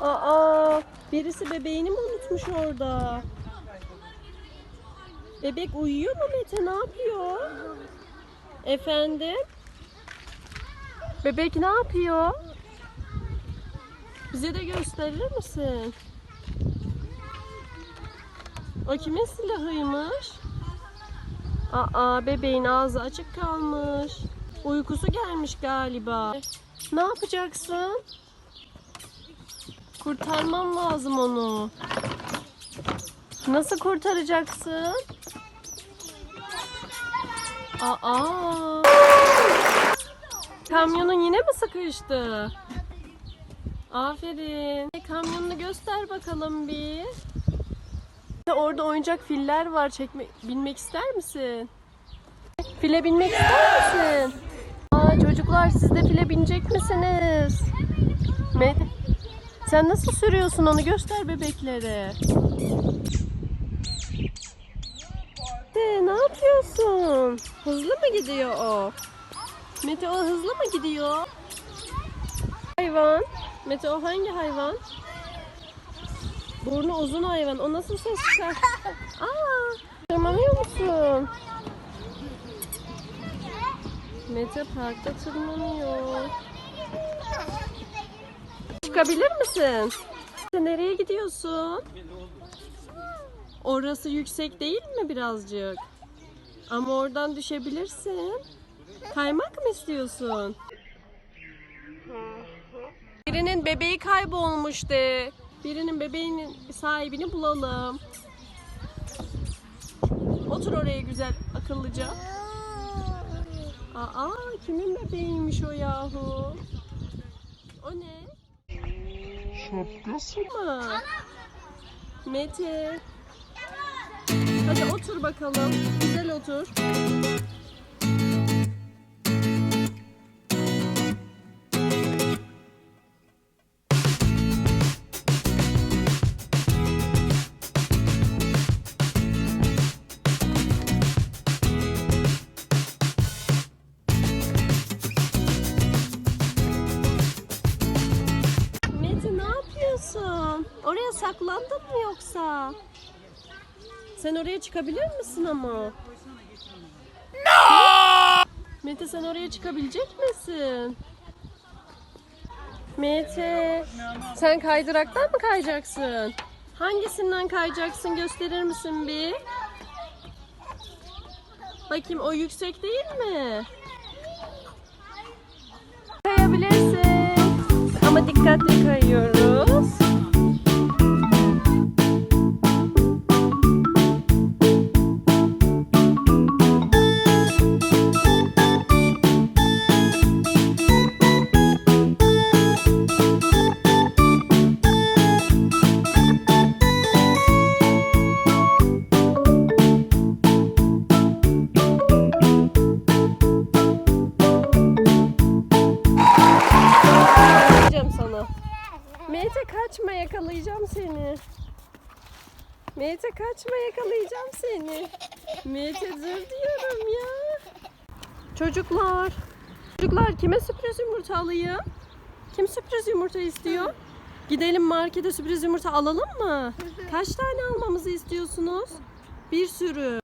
Aa, birisi bebeğini mi unutmuş orada? Bebek uyuyor mu Mete? Ne yapıyor? Efendim? Bebek ne yapıyor? Bize de gösterir misin? O kimin silahıymış? Aa, bebeğin ağzı açık kalmış. Uykusu gelmiş galiba. Ne yapacaksın? Kurtarman lazım onu. Nasıl kurtaracaksın? Aa! Kamyonun yine mi sıkıştı? Aferin. Kamyonunu göster bakalım bir. Orada oyuncak filler var. Çekme, binmek ister misin? File binmek ister misin? Aa, çocuklar siz de file binecek misiniz? Me Sen nasıl sürüyorsun onu göster bebeklere. De, ne yapıyorsun? Hızlı mı gidiyor o? Mete o hızlı mı gidiyor? Hayvan. Mete o hangi hayvan? Burnu uzun hayvan. O nasıl ses çıkar? Aa, tırmanıyor musun? Mete parkta tırmanıyor. Çıkabilir misin? Nereye gidiyorsun? Orası yüksek değil mi birazcık? Ama oradan düşebilirsin. Kaymak mı istiyorsun? Birinin bebeği kaybolmuş de. Birinin bebeğinin sahibini bulalım. Otur oraya güzel akıllıca. Aa kimin bebeğiymiş o yahu? O ne? Şapkası mı? Mete. Hadi otur bakalım. Güzel otur. Yapıyorsun? Oraya saklandın mı yoksa? Sen oraya çıkabilir misin ama? Mete sen oraya çıkabilecek misin? Mete sen kaydıraktan mı kayacaksın? Hangisinden kayacaksın gösterir misin bir? Bakayım o yüksek değil mi? Kayabilirsin. Ama dikkatli kayıyoruz. Mete kaçma yakalayacağım seni. Mete kaçma yakalayacağım seni. Mete dur diyorum ya. Çocuklar. Çocuklar kime sürpriz yumurta alayım? Kim sürpriz yumurta istiyor? Gidelim markete sürpriz yumurta alalım mı? Kaç tane almamızı istiyorsunuz? Bir sürü.